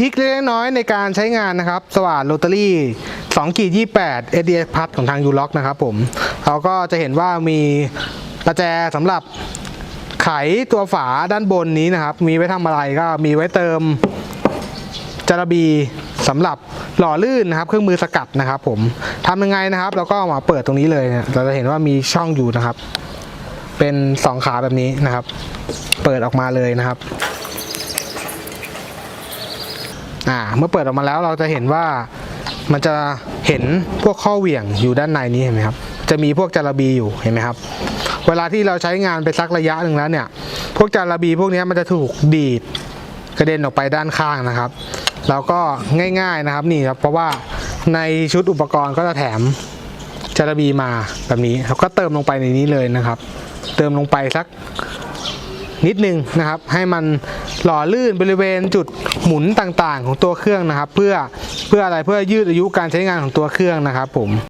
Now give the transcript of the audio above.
ทริคเล็กน้อยในการใช้งานนะครับ สว่านโรตารี่2กีด28 ADS พัดของทางยูล็อกนะครับผมเราก็จะเห็นว่ามีประแจสำหรับไขตัวฝาด้านบนนี้นะครับ มีไว้ทำอะไรก็มีไว้เติมจารบีสำหรับหล่อลื่นนะครับ เครื่องมือสกัดนะครับ ผมทำยังไงนะครับเราก็มาเปิดตรงนี้เลยเนี่ยเราจะเห็นว่ามีช่องอยู่นะครับ เป็นสองขาแบบนี้นะครับ เปิดออกมาเลยนะครับ อ่าเมื่อเปิดออกมาแล้วเราจะเห็นว่ามันจะเห็นพวกข้อเหวี่ยงอยู่ด้านในนี้เห็นไหมครับ จะมีพวกจารบีอยู่เห็นไหมครับ เวลาที่เราใช้งานไปสักระยะหนึ่งแล้วเนี่ย พวกจารบีพวกนี้มันจะถูกดีดกระเด็นออกไปด้านข้างนะครับ แล้วก็ง่าย ๆนะครับนี่ครับเพราะว่าในชุดอุปกรณ์ก็จะแถมจารบีมาแบบนี้เราก็เติมลงไปในนี้เลยนะครับ เติมลงไปสัก นิดนึงนะครับ ให้มันหล่อลื่นบริเวณจุดหมุนต่างๆ ของตัวเครื่องนะครับ เพื่อเพื่ออะไรเพื่อยืดอายุการใช้งานของตัวเครื่องนะครับผม